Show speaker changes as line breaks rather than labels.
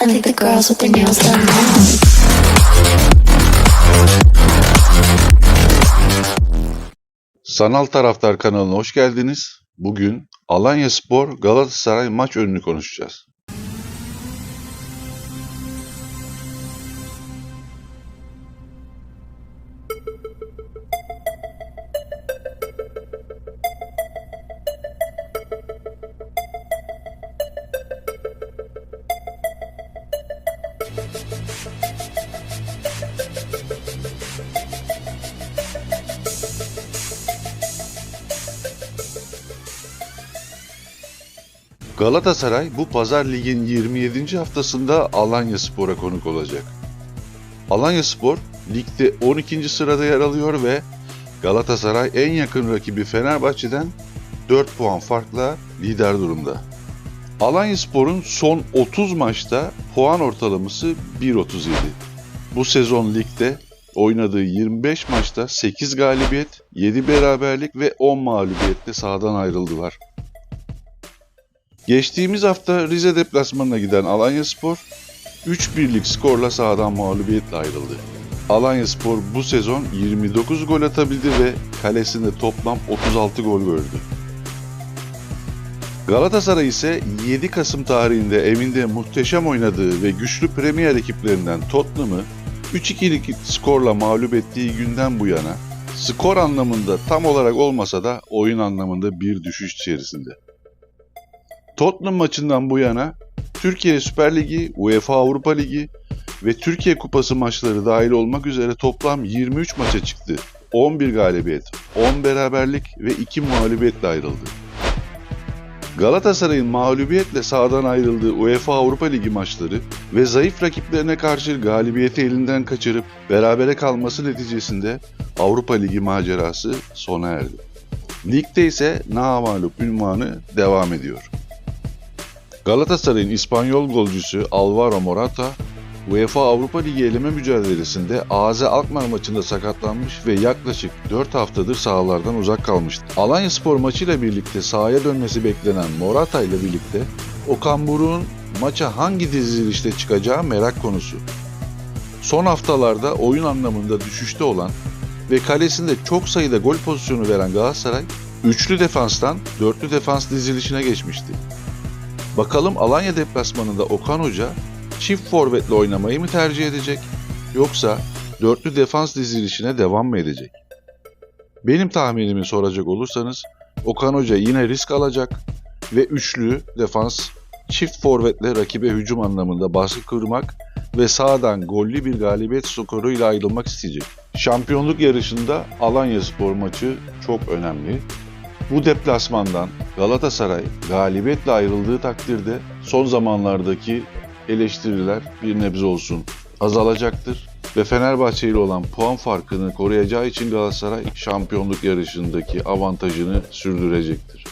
I.
Sanal Taraftar kanalına hoş geldiniz. Bugün Alanya Spor Galatasaray maç önünü konuşacağız. Galatasaray bu pazar ligin 27. haftasında Alanya Spor'a konuk olacak. Alanya Spor ligde 12. sırada yer alıyor ve Galatasaray en yakın rakibi Fenerbahçe'den 4 puan farkla lider durumda. Alanya Spor'un son 30 maçta puan ortalaması 1.37. Bu sezon ligde oynadığı 25 maçta 8 galibiyet, 7 beraberlik ve 10 mağlubiyetle sahadan ayrıldılar. Geçtiğimiz hafta Rize deplasmanına giden Alanya Spor 3-1'lik skorla sahadan mağlubiyetle ayrıldı. Alanya Spor bu sezon 29 gol atabildi ve kalesinde toplam 36 gol gördü. Galatasaray ise 7 Kasım tarihinde evinde muhteşem oynadığı ve güçlü Premier ekiplerinden Tottenham'ı 3-2'lik skorla mağlup ettiği günden bu yana skor anlamında tam olarak olmasa da oyun anlamında bir düşüş içerisinde. Tottenham maçından bu yana Türkiye Süper Ligi, UEFA Avrupa Ligi ve Türkiye Kupası maçları dahil olmak üzere toplam 23 maça çıktı. 11 galibiyet, 10 beraberlik ve 2 mağlubiyetle ayrıldı. Galatasaray'ın mağlubiyetle sahadan ayrıldığı UEFA Avrupa Ligi maçları ve zayıf rakiplerine karşı galibiyeti elinden kaçırıp berabere kalması neticesinde Avrupa Ligi macerası sona erdi. Ligde ise namalup ünvanı devam ediyor. Galatasaray'ın İspanyol golcüsü Alvaro Morata, UEFA Avrupa Ligi eleme mücadelesinde AZ Alkmaar maçında sakatlanmış ve yaklaşık 4 haftadır sahalardan uzak kalmıştı. Alanya Spor maçıyla birlikte sahaya dönmesi beklenen Morata ile birlikte Okan Buruk'un maça hangi dizilişte çıkacağı merak konusu. Son haftalarda oyun anlamında düşüşte olan ve kalesinde çok sayıda gol pozisyonu veren Galatasaray, üçlü defanstan dörtlü defans dizilişine geçmişti. Bakalım Alanya deplasmanında Okan Hoca çift forvetle oynamayı mı tercih edecek yoksa dörtlü defans dizilişine devam mı edecek? Benim tahminimi soracak olursanız Okan Hoca yine risk alacak ve üçlü defans çift forvetle rakibe hücum anlamında baskı kurmak ve sağdan gollü bir galibiyet skoruyla ayrılmak isteyecek. Şampiyonluk yarışında Alanya Spor maçı çok önemli. Bu deplasmandan Galatasaray galibiyetle ayrıldığı takdirde son zamanlardaki eleştiriler bir nebze olsun azalacaktır ve Fenerbahçe ile olan puan farkını koruyacağı için Galatasaray şampiyonluk yarışındaki avantajını sürdürecektir.